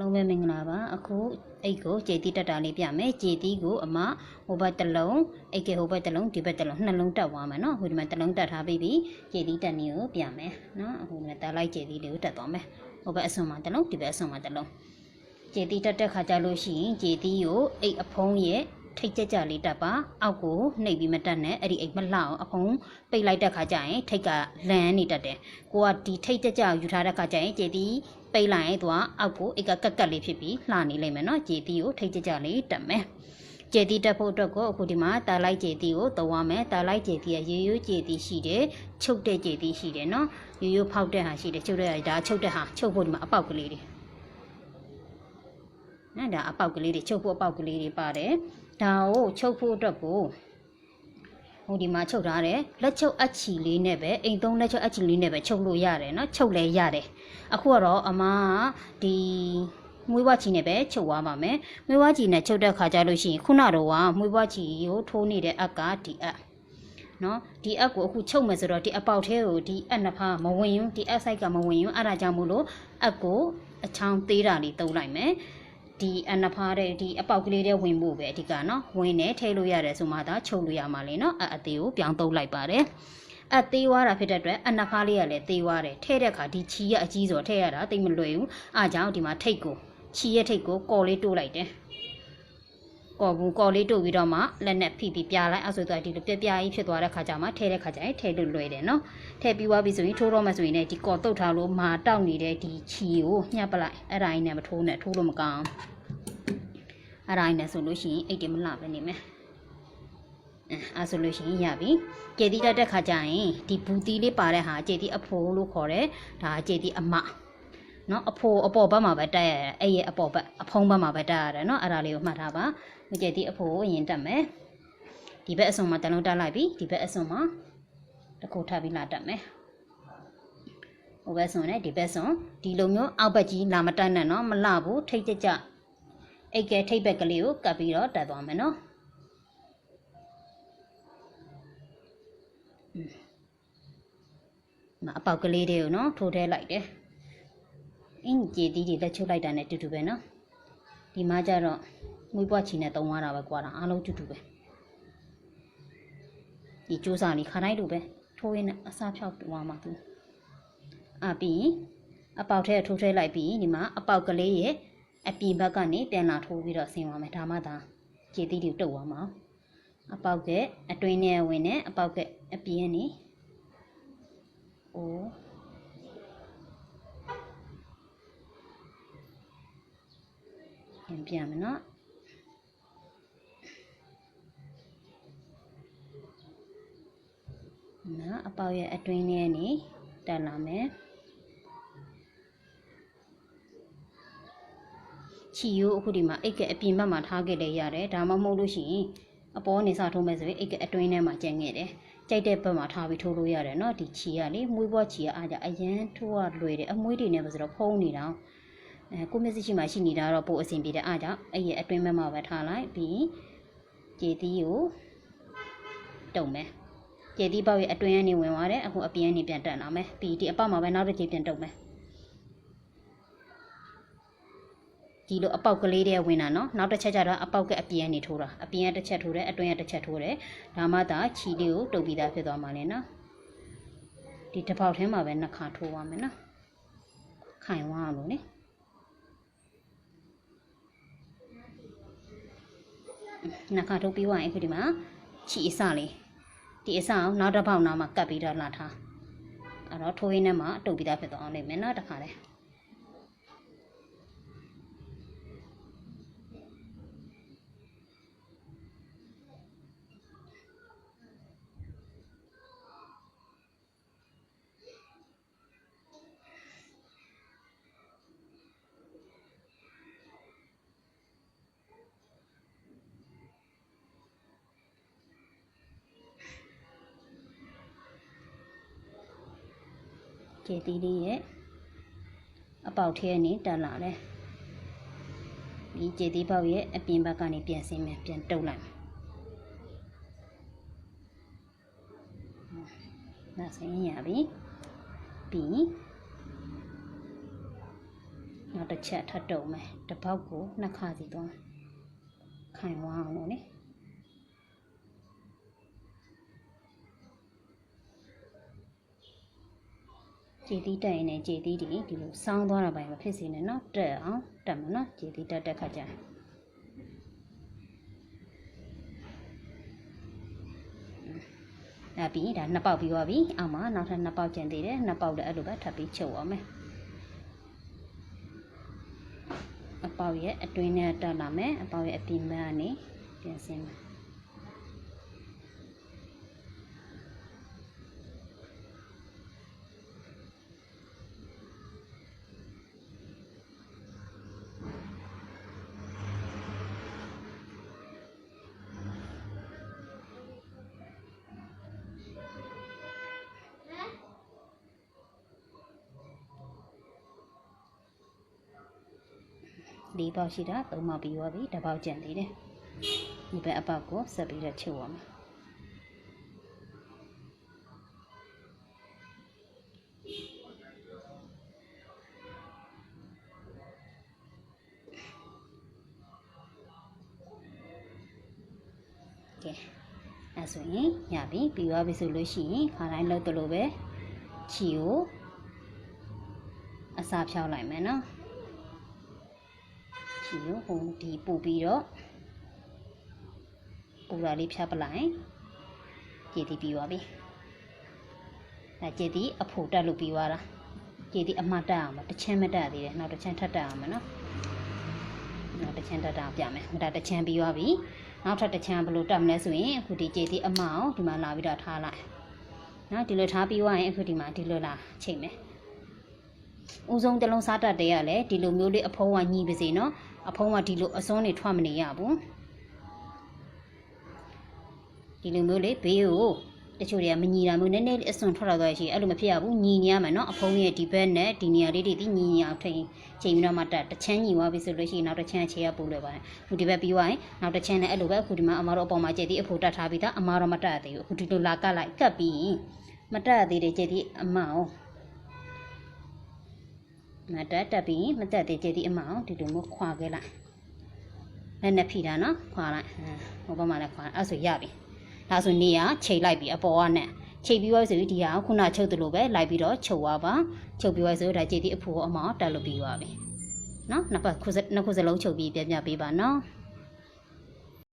လုံးပဲမင်္ဂလာပါအခုအိတ်ကိုကြေတီတက်တာလေးပြမယ်ကြေတီကိုအမဟိုဘက်တစ်လုံးအိတ်ကဟိုဘက်တစ်လုံးဒီဘက်တစ်လုံးနှလုံးတက်သွားမယ်နော်ဟိုဒီမှာတစ်လုံးတက်ထားပြီးပြီကြေတီတက်နည်းကိုပြမယ်နော်အခုလည်းတာလိုက်ကြေတီလေးကိုတက်သွားမယ်ဟိုဘက်အစွန်မှာတစ်လုံးဒီဘက်အစွန်မှာတစ်လုံးကြေတီတက်တဲ့ခါကျလို့ရှိရင်ကြေတီကိုအိတ်အဖုံးရဲ့ထိတ်ကြကြလေးတက်ပါအောက်ကိုနှိပ်ပြီးမတက်နဲ့အဲ့ဒီအိတ်မလှအောင်အဖုံးပိတ်လိုက်တဲ့ခါကျရင်ထိတ်ကလန်းနေတတ်တယ်ကိုကဒီထိတ်ကြကြကိုယူထားတဲ့ခါကျရင်ကြေတီပိတ်လိုက်ရင်သူကအောက်ကိုအိတ်ကကက်ကက်လေးဖြစ်ပြီးလှနေလိမ့်မယ်နော်ဂျေတီကိုထိတ်ကြကြလေးတက်မယ်ဂျေတီတက်ဖို့အတွက်ကိုအခုဒီမှာတာလိုက်ဂျေတီကိုသုံးရမယ်တာလိုက်ဂျေတီကရိုးရိုးဂျေတီရှိတယ်ချုပ်တဲ့ဂျေတီရှိတယ်နော်ရိုးရိုးဖောက်တဲ့ဟာရှိတယ်ချုပ်တဲ့ဟာဒါချုပ်တဲ့ဟာချုပ်ဖို့ဒီမှာအပေါက်ကလေးတွေနော်ဒါအပေါက်ကလေးတွေချုပ်ဖို့အပေါက်ကလေးတွေပါတယ်ဒါကိုချုပ်ဖို့အတွက်ကို ဟိုဒီမှာချုပ်ထားတယ်လက်ချုပ်အချီလေးနဲ့ပဲအိမ်သုံးလက်ချုပ်အချီလေးနဲ့ပဲချုပ်လို့ရတယ်နော်ချုပ်လဲရတယ်အခုကတော့အမကဒီမွေးဘွားချီနဲ့ပဲချုပ်သွားပါမယ်မွေးဘွားချီနဲ့ချုပ်တဲ့ခါကျလို့ရှိရင်ခုနတော့ကမွေးဘွားချီကိုထိုးနေတဲ့အက်ကဒီအက်နော်ဒီအက်ကိုအခုချုပ်မယ်ဆိုတော့ဒီအပေါက်သေးကိုဒီအက်နှစ်ဖားမဝင်ရင်ဒီအက်ဆိုင်ကမဝင်ရင်အဲ့ဒါကြောင့်မို့လို့အက်ကိုအချောင်းသေးတာလေးတုံးလိုက်မယ် ဒီအနှစ်ဖားတဲ့ဒီအပေါက်ကလေးတွေဝင်ဖို့ပဲအဓိကနော်ဝင်နေထည့်လို့ရတယ်ဆိုမှသာချုပ်လို့ရမှာလေနော်အအသေးကိုပြောင်းတုံးလိုက်ပါတယ်အသေးွားတာဖြစ်တဲ့အတွက်အနှစ်ဖားလေးကလည်းသေးွားတယ်ထဲတဲ့အခါဒီချီရအကြီးဆိုထဲရတာတိတ်မလွယ်ဘူးအားကြောင့်ဒီမှာထိတ်ကိုချီရထိတ်ကိုကော်လေးတိုးလိုက်တယ် ကော်ဘူးကော်လေးတိုးပြီးတော့မှလက်နဲ့ဖိပြီးပြလိုက်အဲဆိုတော့ဒီလိုပြပြကြီးဖြစ်သွားတဲ့ခါကျမှထဲတဲ့ခါကျရင်ထဲလို့လွယ်တယ်နော်ထဲပြီးသွားပြီဆိုရင်ထိုးတော့မှဆိုရင်လည်းဒီကော်တုတ်ထားလို့မာတောက်နေတဲ့ဒီချီကိုညှပ်ပလိုက်အဲ့ဒါကြီးနဲ့မထိုးနဲ့ထိုးလို့မကောင်းအဲ့ဒါကြီးနဲ့ဆိုလို့ရှိရင်အိတ်တွေမလှပဲနေမယ်အဲဆိုလို့ရှိရင်ရပြီကျေတီတက်တဲ့ခါကျရင်ဒီဘူတီလေးပါတဲ့ဟာကျေတီအဖိုးလို့ခေါ်တယ်ဒါကျေတီအမ နော်အဖိုးအပေါ်ဘက်မှာပဲတက်ရရတယ်အဲ့ရဲ့အပေါ်ဘက်အဖုံးဘက်မှာပဲတက်ရတယ်နော်အဲ့ဒါလေးကိုမှတ်ထားပါကျေတီအဖိုးကိုရင်တက်မယ်ဒီဘက်အစုံမှာတလုံးတက်လိုက်ပြီဒီဘက်အစုံမှာတစ်ခုထပ်ပြီးလာတက်မယ်ဟိုဘက်စုံနဲ့ဒီဘက်စုံဒီလိုမျိုးအောက်ဘက်ကြီးလာမတက်နဲ့နော်မလှဘူးထိတ်ကြကြအိတ်ကဲထိတ်ဘက်ကလေးကိုကပ်ပြီးတော့တက်သွားမယ်နော်မအပေါက်ကလေးတွေကိုနော်ထိုးထဲလိုက်တယ် အင်းကြည်တီးတွေလက်ချုပ်လိုက်တာနဲ့တူတူပဲနော်ဒီမှာကျတော့မွေးပွားချီနဲ့တုံသွားတာပဲကွာတာအားလုံးတူတူပဲဒီစူးစာလေးခါတိုင်းလိုပဲထိုးရင်းနဲ့အစားဖြောက်သွားမှာသူအပြီးအပေါက်ထဲထိုးထဲလိုက်ပြီးဒီမှာအပေါက်ကလေးရဲ့အပြင်ဘက်ကနေပြန်လာထိုးပြီးတော့ဆင်းသွားမယ်ဒါမှသာကြည်တီးတွေတုတ်သွားမှာအပေါက်ကအတွင်းထဲဝင်နေအပေါက်ကအပြင်ကနေအိုး ပြန်ပြန်မယ်နော်နော်အပေါက်ရဲ့အတွင်းထဲနေတက်လာမယ်ချီယိုးအခုဒီမှာအိတ်ကအပြင်ဘက်မှာထားခဲ့လေရတယ်ဒါမှမဟုတ်လို့ရှိရင်အပေါ်နေစားထိုးမယ်ဆိုရင်အိတ်ကအတွင်းထဲမှာကျန်ခဲ့တယ်ကြိုက်တဲ့ဘက်မှာထားပြီးထိုးလို့ရတယ်เนาะဒီချီကလေမွေးဘွားချီကအားကြအရန်ထိုးရလွယ်တယ်အမွေးတွေနဲ့ပဲဆိုတော့ဖုံးနေတာ အဲကိုမျက်စိရှိမှရှိနေတာတော့ပို့အဆင်ပြေတယ်အားကြောင့်အဲ့ရဲ့အတွင်းဘက်မှာပဲထားလိုက်ပြီးကြည်သီးကိုတုံမယ်ကြည်သီးပေါက်ရဲ့အတွင်းကနေဝင်သွားတယ်အခုအပြင်ကနေပြန်တက်လာမယ်ပြီးဒီအပေါက်မှာပဲနောက်တစ်ကြိမ်ပြန်တုံမယ်ဒီလိုအပေါက်ကလေးတွေဝင်တာနော်နောက်တစ်ချက်ကျတော့အပေါက်ကအပြင်ကနေထိုးတာအပြင်ကတစ်ချက်ထိုးတယ်အတွင်းကတစ်ချက်ထိုးတယ်ဒါမှသာခြီလေးကိုတုပ်ပြီးသားဖြစ်သွားမှာလေနော်ဒီတစ်ပေါက်ထဲမှာပဲနှစ်ခါထိုးပါမယ်နော်ခိုင်သွားအောင်လို့လေ နှစ်ခါထိုးပြီးသွားရင်အခုဒီမှာခြီအစလေးဒီအစအောင်နောက်တစ်ပေါက်နားမှာကပ်ပြီးတော့လာထားအဲ့တော့ထိုးရင်းနဲ့မှတုပ်ပြီးသားဖြစ်သွားအောင်လိမ့်မယ်နော်တစ်ခါလေး ကျေတီးလေးရဲ့အပေါက်ထဲကနေတက်လာတယ်ဒီကျေတီးပေါက်ရဲ့အပြင်ဘက်ကနေပြန်ဆင်းမယ်ပြန်တုပ်လိုက်မယ်ဒါဆင်းရပြီပြီးနောက်တစ်ချက်ထပ်တုံမယ်တစ်ပေါက်ကိုနှစ်ခါစီသွားခိုင်ဝအောင်လို့နိ ခြေသီးတက်ရင်လည်းခြေသီးဒီဒီလိုဆောင်းသွားတာပိုင်းမဖြစ်စေနဲ့နော်တက်အောင်တက်မယ်နော်ခြေသီးတက်တက်ခါကြအဲ့ပြီးဒါနှစ်ပေါက်ပြီးသွားပြီအောက်မှာနောက်ထပ်နှစ်ပေါက်ကျန်သေးတယ်နှစ်ပေါက်လည်းအဲ့လိုပဲထပ်ပြီးချုပ်အောင်မယ်အပေါက်ရဲ့အတွင်းနဲ့တက်လာမယ်အပေါက်ရဲ့အပြင်ဘက်ကနေပြင်ဆင်မယ် လေးပေါက်ရှိတာသုံးပေါက်ပြီးသွားပြီတစ်ပေါက်ကျန်သေးတယ်ဒီဘက်အပေါက်ကိုဆက်ပြီးတော့ချုပ်ရမယ်ကဲအဲဆိုရင်ရပြီပြီးသွားပြီဆိုလို့ရှိရင်ခါတိုင်းလုပ်သလိုပဲခြီကိုအစာဖြောင်းလိုက်မယ်နော် ချီကိုဟိုဒီပူပြီးတော့ပူလာလေးဖြတ်ပလိုက်ကြည်တီပြီးသွားပြီအဲကြည်တီအဖို့တက်လို့ပြီးသွားတာကြည်တီအမတ်တက်အောင်မတစ်ချမ်းမတက်သေးတယ်နောက်တစ်ချမ်းထပ်တက်အောင်မနော်နောက်တစ်ချမ်းတက်တာပြမယ်ဟိုဒါတစ်ချမ်းပြီးသွားပြီနောက်ထပ်တစ်ချမ်းဘယ်လိုတက်မလဲဆိုရင်အခုဒီကြည်တီအမအောင်ဒီမှာလာပြီးတော့ထားလိုက်နော်ဒီလိုထားပြီးသွားရင်အခုဒီမှာဒီလိုလာချိန်မယ်ဦးဆုံးတစ်လုံးစားတတ်တဲ့ရလဲဒီလိုမျိုးလေးအဖုံးကညီပါစေနော် အဖုံးကဒီလိုအစွန်းနေထွက်မနေရဘူးဒီလိုမျိုးလေးဘေးကိုတချို့တွေကမညီတာမျိုးနည်းနည်းလေးအစွန်းထွက်လာသွားရှိအဲ့လိုမဖြစ်ရဘူးညီနေရမယ်နော်အဖုံးရဲ့ဒီဘက်နဲ့ဒီနေရာလေးတွေဒီညီညီအောင်ထိန်ချိန်ပြီးတော့မှတက်တစ်ချမ်းညီသွားပြီဆိုလို့ရှိရင်နောက်တစ်ချမ်းခြေရပို့လွယ်ပါတယ်အခုဒီဘက်ပြီးသွားရင်နောက်တစ်ချမ်းနဲ့အဲ့လိုပဲအခုဒီမှာအမားတို့အပေါ်မှာကြည်သည်အဖို့တက်ထားပြီးသားအမားတော့မတက်သေးဘူးအခုဒီလိုလာကတ်လိုက်ကတ်ပြီးရင်မတက်သေးတဲ့ကြည်သည်အမအောင် မတက်တက်ပြီးမတက်သေးကြည်ဒီအမအောင်ဒီလိုမျိုးခွာခဲ့လိုက်လက်နဲ့ဖိတာနော်ခွာလိုက်ဟိုဘက်မှာလည်းခွာအဲ့ဆိုရပြီဒါဆိုနေရချိန်လိုက်ပြီးအပေါ်ကနဲ့ချိန်ပြီးသွားဆိုပြီးဒီဟာခုနချုပ်သလိုပဲလိုက်ပြီးတော့ချုပ်သွားပါချုပ်ပြီးသွားဆိုဒါကြည်ဒီအဖို့အမအောင်တက်လို့ပြီးသွားပြီနော်နှစ်ပတ်ခုစနှစ်ခုစလုံးချုပ်ပြီးပြပြပေးပါနော်